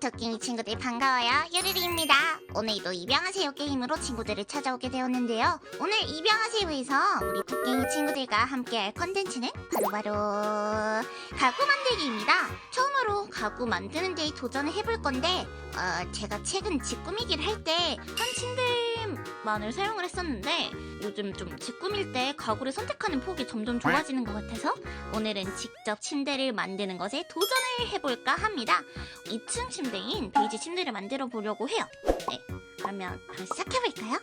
토끼미 친구들 반가워요. 유리리입니다. 오늘도 입양하세요 게임으로 친구들을 찾아오게 되었는데요. 오늘 입양하세요에서 우리 토끼미 친구들과 함께 할 컨텐츠는 바로바로 가구 만들기입니다. 처음 으로 가구 만드는 데 도전을 해볼 건데 어, 제가 최근 집 꾸미기를 할 때 한 침대만을 사용을 했었는데 요즘 좀집 꾸밀 때 가구를 선택하는 폭이 점점 좁아지는 것 같아서 오늘은 직접 침대를 만드는 것에 도전을 해볼까 합니다. 2층 침대인 베이지 침대를 만들어 보려고 해요. 네, 그러면 바로 시작해볼까요?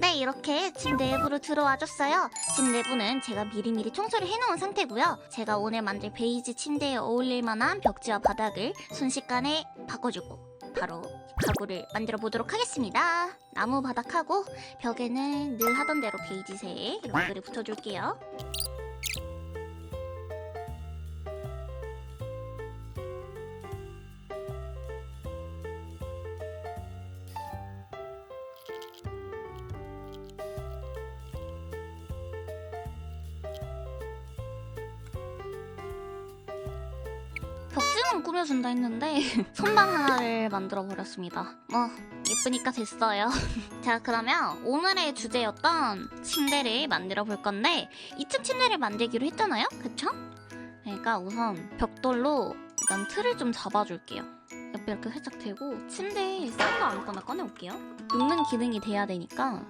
네, 이렇게 집 내부로 들어와 줬어요. 집 내부는 제가 미리미리 청소를 해놓은 상태고요. 제가 오늘 만들 베이지 침대에 어울릴 만한 벽지와 바닥을 순식간에 바꿔주고 바로 가구를 만들어 보도록 하겠습니다. 나무 바닥하고 벽에는 늘 하던 대로 베이지색 로그를 붙여줄게요. 꾸며준다 했는데 선반 하나를 만들어 버렸습니다. 뭐 예쁘니까 됐어요. 자 그러면 오늘의 주제였던 침대를 만들어 볼 건데 2층 침대를 만들기로 했잖아요, 그쵸? 그러니까 우선 벽돌로 일단 틀을 좀 잡아줄게요. 옆에 이렇게 살짝 대고 침대에 싼거 아무거나 꺼내올게요. 눕는 기능이 돼야 되니까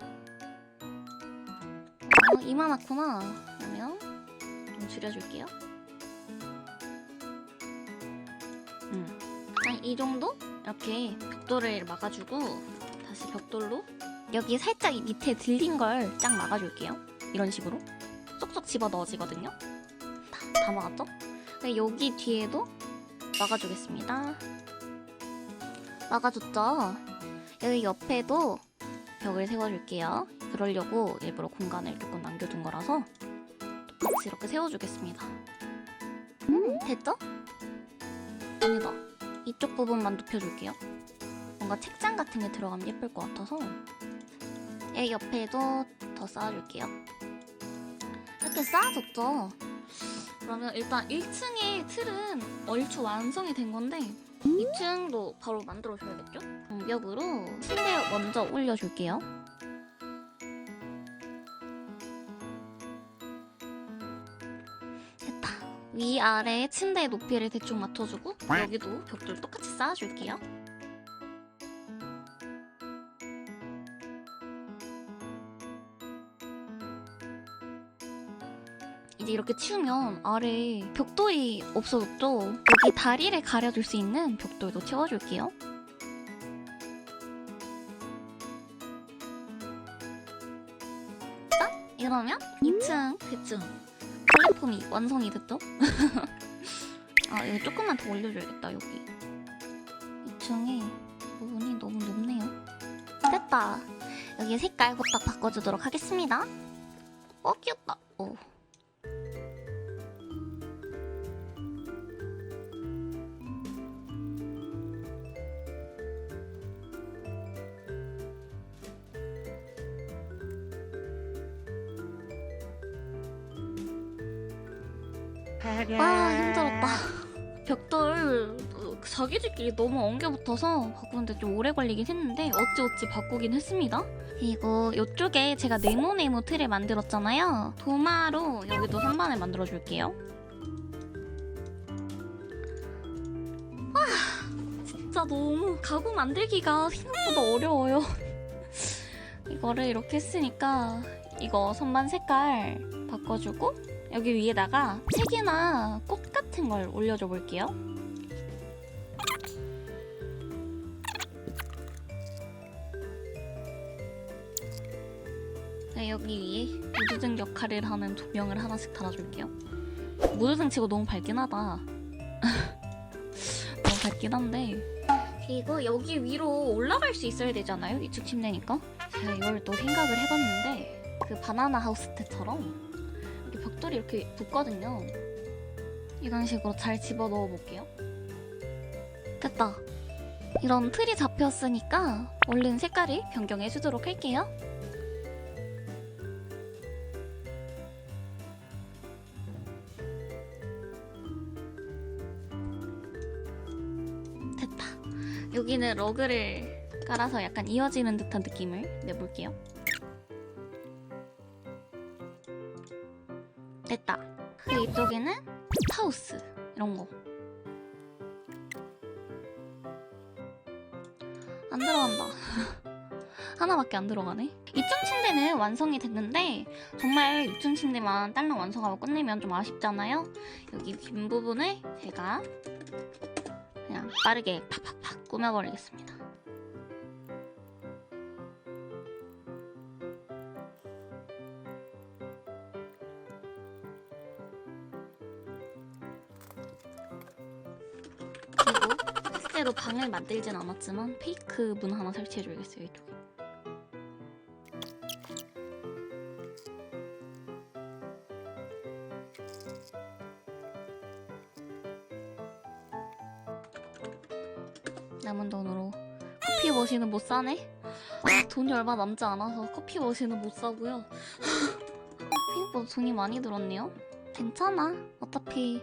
어, 이만하구나. 그러면 좀 줄여줄게요. 한 이 정도? 이렇게 벽돌을 막아주고 다시 벽돌로 여기 살짝 이 밑에 들린 걸 쫙 막아줄게요. 이런 식으로 쏙쏙 집어 넣어지거든요. 다, 다 막았죠? 근데 여기 뒤에도 막아주겠습니다. 막아줬죠? 여기 옆에도 벽을 세워줄게요. 그러려고 일부러 공간을 조금 남겨둔 거라서 똑같이 이렇게 세워주겠습니다. 음, 됐죠? 아니다. 이쪽 부분만 눕혀줄게요. 뭔가 책장 같은 게 들어가면 예쁠 것 같아서 얘 옆에도 더 쌓아줄게요. 이렇게 쌓아줬죠. 그러면 일단 1층의 틀은 얼추 완성이 된 건데 2층도 바로 만들어줘야겠죠? 벽으로 침대 먼저 올려줄게요. 위아래 침대 높이를 대충 맞춰주고 여기도 벽돌 똑같이 쌓아줄게요. 이제 이렇게 치우면 아래 벽돌이 없어졌죠? 여기 다리를 가려줄 수 있는 벽돌도 채워줄게요. 딱 이러면 2층 대충 플랫폼이 완성이 됐죠? 아 이거 조금만 더 올려줘야겠다 여기. 2층에 부분이 너무 높네요. 됐다. 여기 색깔 후딱 바꿔주도록 하겠습니다. 어 귀엽다. 오. 와 힘들었다. 벽돌 어, 자기들끼리 너무 엉겨붙어서 바꾸는데 좀 오래 걸리긴 했는데 어찌어찌 바꾸긴 했습니다. 그리고 이쪽에 제가 네모네모 틀을 만들었잖아요. 도마로 여기도 선반을 만들어줄게요. 와 진짜 너무 가구 만들기가 생각보다 어려워요. 이거를 이렇게 했으니까 이거 선반 색깔 바꿔주고 여기 위에다가 책이나 꽃 같은 걸 올려줘 볼게요. 네, 여기 위에 무드등 역할을 하는 조명을 하나씩 달아줄게요. 무드등 치고 너무 밝긴 하다. 너무 밝긴 한데. 그리고 여기 위로 올라갈 수 있어야 되잖아요. 이쪽 침대니까. 제가 이걸 또 생각을 해봤는데 그 바나나 하우스 때처럼 이렇게 벽돌이 이렇게 붙거든요. 이런 식으로 잘 집어 넣어 볼게요. 됐다. 이런 틀이 잡혔으니까 얼른 색깔을 변경해 주도록 할게요. 됐다. 여기는 러그를 깔아서 약간 이어지는 듯한 느낌을 내볼게요. 됐다. 그 이쪽에는 하우스 이런 거. 안 들어간다. 하나밖에 안 들어가네. 2층 침대는 완성이 됐는데 정말 2층 침대만 딸랑 완성하고 끝내면 좀 아쉽잖아요. 여기 뒷 부분을 제가 그냥 빠르게 팍팍팍 꾸며버리겠습니다. 방을 만들진 않았지만 페이크 문 하나 설치해줘야겠어요 이쪽에. 남은 돈으로 커피 머신은 못 사네. 아, 돈이 얼마 남지 않아서 커피 머신은 못 사고요. 생각보다 돈이 많이 들었네요. 괜찮아. 어차피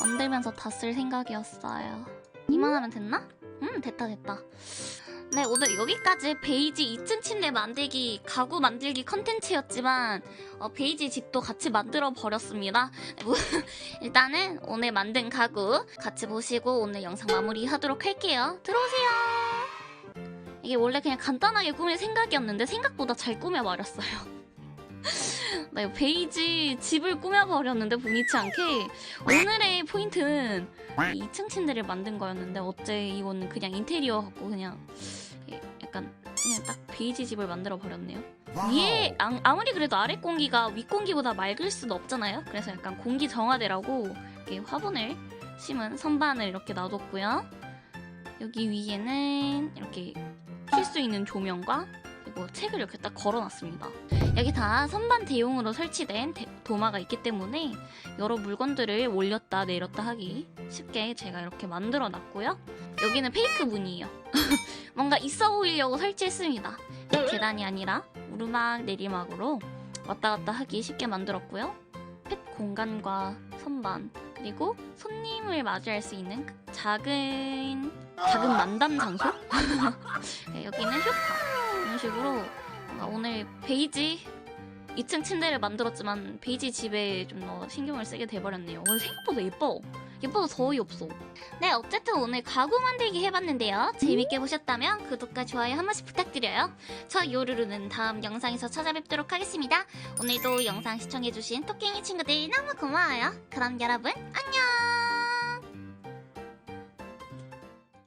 만들면서 다 쓸 생각이었어요. 이만하면 됐나? 음 됐다 됐다. 네 오늘 여기까지 베이지 2층 침대 만들기 가구 만들기 컨텐츠였지만 어, 베이지 집도 같이 만들어 버렸습니다. 뭐, 일단은 오늘 만든 가구 같이 보시고 오늘 영상 마무리 하도록 할게요. 들어오세요. 이게 원래 그냥 간단하게 꾸밀 생각이었는데 생각보다 잘 꾸며버렸어요. 나 이거 베이지 집을 꾸며버렸는데 분이치 않게 오늘의 포인트는 이 2층 침대를 만든 거였는데 어째 이거는 그냥 인테리어 같고 그냥 예, 약간 그냥 딱 베이지 집을 만들어 버렸네요. 위에 아, 아무리 그래도 아래 공기가 윗 공기보다 맑을 수는 없잖아요. 그래서 약간 공기 정화대라고 이렇게 화분을 심은 선반을 이렇게 놔뒀고요. 여기 위에는 이렇게 킬 수 있는 조명과 그리고 책을 이렇게 딱 걸어놨습니다. 여기 다 선반 대용으로 설치된 대- 도마가 있기 때문에 여러 물건들을 올렸다 내렸다 하기 쉽게 제가 이렇게 만들어 놨고요. 여기는 페이크 문이에요. 뭔가 있어 보이려고 설치했습니다. 계단이 아니라 오르막 내리막으로 왔다 갔다 하기 쉽게 만들었고요. 펫 공간과 선반 그리고 손님을 맞이할 수 있는 그 작은 작은 만담 장소 네, 여기는 쇼파 식으로 오늘 베이지 2층 침대를 만들었지만 베이지 집에 좀 더 신경을 쓰게 돼버렸네요. 오늘 생각보다 예뻐. 예뻐서 더위 없어. 네, 어쨌든 오늘 가구 만들기 해봤는데요. 재밌게 보셨다면 구독과 좋아요 한 번씩 부탁드려요. 저 요루루는 다음 영상에서 찾아뵙도록 하겠습니다. 오늘도 영상 시청해주신 토끼이 친구들 너무 고마워요. 그럼 여러분 안녕!